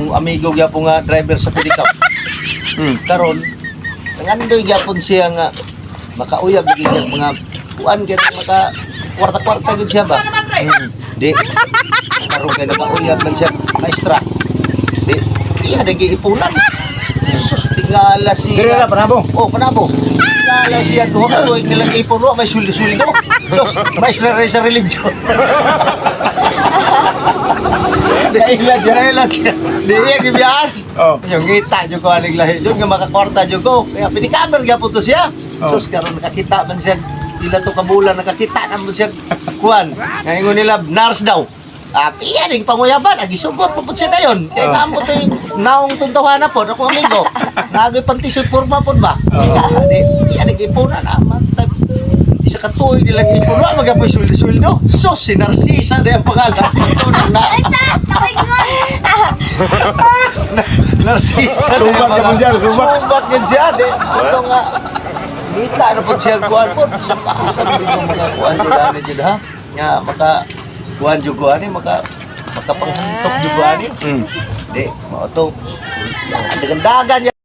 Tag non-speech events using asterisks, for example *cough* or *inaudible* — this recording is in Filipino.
Akong amigo gyapon nga driver sa pedicab. Hmm. Karon nangandoy gyapon siya nga makauyab siya mga kuan kay maka kwarta-kwarta gyud siya ba. Hmm. Di karon kay nakauyab man siya maestra. Di iya dagi ipunan. Sus tingala siya. Dire na panabo. Oh, panabo. Kala siya ko ko nilang ipon mo may suli-suli do. Sos, maestra sa religion. *laughs* Di ila jarela siya. Di iya gibiyan. Oh. Yung ngita jud ko aling lahi jud nga makakwarta jud ko. Kaya pinikamer gyapon to siya. Oh. Sos karon nakakita man siya ila to kabulan nakakita na mo siya kuan. Ngayon nila nars daw. Ah, iya ring panguyaban, agi sugot po siya dayon. Kaya Oh. naamo to yung naong tuntawana po, ako amigo. *laughs* Nagoy pantisod porma po ba? Oh. Adi, iya ring ipunan na mantay. Isa ka tuig nilang ipon, wa magapoy suldo-suldo. So, si Narcisa na yung pangalan. Ito na na. Narcisa na yung Subat ka pangalan. dyan, subat. Subat yun siya, di. Ito nga. Kita na po siya kuhan po. Sa paasa mo yung mga kuhan ko dahil dyan ha. Nga, maka kuhan dyan kuhan eh, maka makapanghantok dyan kuhan eh. Hmm. Di, mo ito. Dagan-dagan yan.